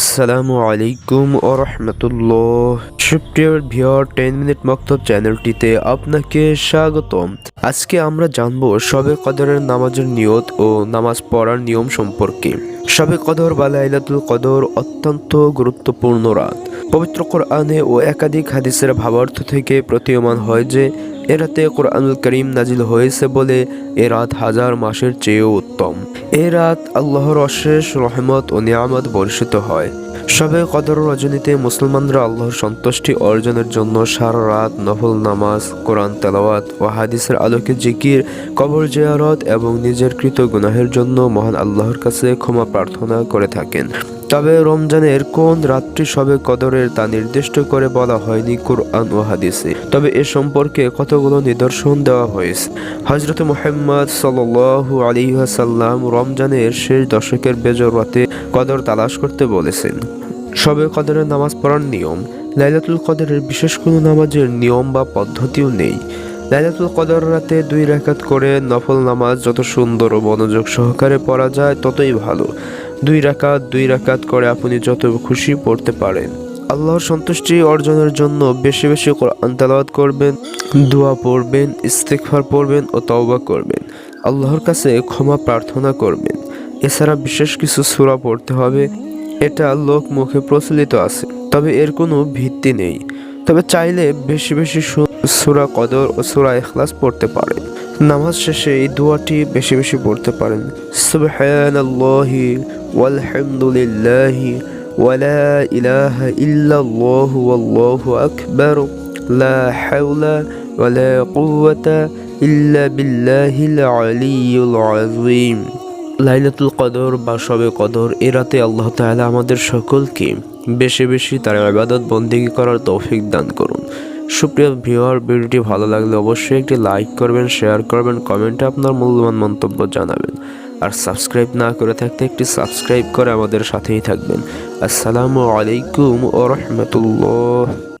আসসালামু আলাইকুম ও রহমতুল্লাহ। সুপ্রিয় ভিওর টেন মিনিট মক্তব চ্যানেলটিতে আপনাকে স্বাগতম। আজকে আমরা জানব সবে কদরের নামাজের নিয়ত ও নামাজ পড়ার নিয়ম সম্পর্কে। সবে কদর বা লাইলাতুল কদর অত্যন্ত গুরুত্বপূর্ণ রাত। পবিত্র কোরআনে ও একাধিক হাদিসের ভাবার্থ থেকে প্রতীয়মান হয় যে এ রাতে কোরআনুল করিম নাজিল হয়েছে বলে এ রাত হাজার মাসের চেয়েও উত্তম। এ রাত আল্লাহর অশেষ রহমত ও নিয়ামত বর্ষিত হয়। সবে কদর রজনীতে মুসলমানরা আল্লাহর সন্তুষ্টি অর্জনের জন্য সারা রাত নফল নামাজ, কোরআন তেলাওয়াত ও হাদিসের আলোকে জিকির, কবর জিয়ারত এবং নিজের কৃত গুনাহের জন্য মহান আল্লাহর কাছে ক্ষমা প্রার্থনা করে থাকেন। তবে রমজানের কোন রাত্রি সবে কদরের তা নির্দিষ্ট করে বলা হয়নি কোরআন ও হাদিসে। তবে এ সম্পর্কে কতগুলো নিদর্শন দেওয়া হয়েছে। হজরত মোহাম্মদ সাল্লু আলিহাসাল্লাম রমজানের শেষ দশকের বেজর রাতে কদর তালাশ করতে বলেছেন, সবে কদরের নামাজ পড়ার নিয়ম, লাইলাতুল কদরের বিশেষ কোনো নামাজের নিয়ম বা পদ্ধতিও নেই। লাইলাতুল কদর রাতে দুই রাকাত করে নফল নামাজ যত সুন্দর ও মনোযোগ সহকারে পড়া যায় ততই ভালো। দুই রাকাত দুই রাকাত করে আপনি যত খুশি পড়তে পারেন। আল্লাহর সন্তুষ্টি অর্জনের জন্য বেশি বেশি তেলাওয়াত করবেন, দোয়া পড়বেন, ইস্তেগফার পড়বেন ও তওবা করবেন। আল্লাহর কাছে ক্ষমা প্রার্থনা করবেন। এছাড়া বিশেষ কিছু সূরা পড়তে হবে, এটা লোক মুখে প্রচলিত আছে, তবে এর কোনো ভিত্তি নেই। তবে চাইলে বেশি বেশি সূরা কদর ও সুরা এখলাস পড়তে পারেন। নামাজ শেষে এই দোয়াটি বেশি বেশি পড়তে পারেন। সুবহানাল্লাহি ওয়ালহামদুলিল্লাহি ওয়ালা ইলাহা ইল্লাল্লাহ ওয়াল্লাহু আকবার লা হাওলা ওয়ালা কুওয়াতা ইল্লা বিল্লাহিল আলিয়্যুল আযীম লাইলাতুল কদর বা শবে কদর, এ রাতে আল্লাহ তাআলা আমাদের সকলকে বেশি বেশি তার ইবাদত বন্দেগী করার তৌফিক দান করুন। সুপ্রিয় ভিউয়ার, ভিডিওটি ভালো লাগলে অবশ্যই একটি লাইক করবেন, শেয়ার করবেন, কমেন্টে আপনার মূল্যবান মন্তব্য জানাবেন। আর সাবস্ক্রাইব না করে থাকতে একটি সাবস্ক্রাইব করে আমাদের সাথেই থাকবেন। আসসালামু আলাইকুম ও রহমতুল্লাহ।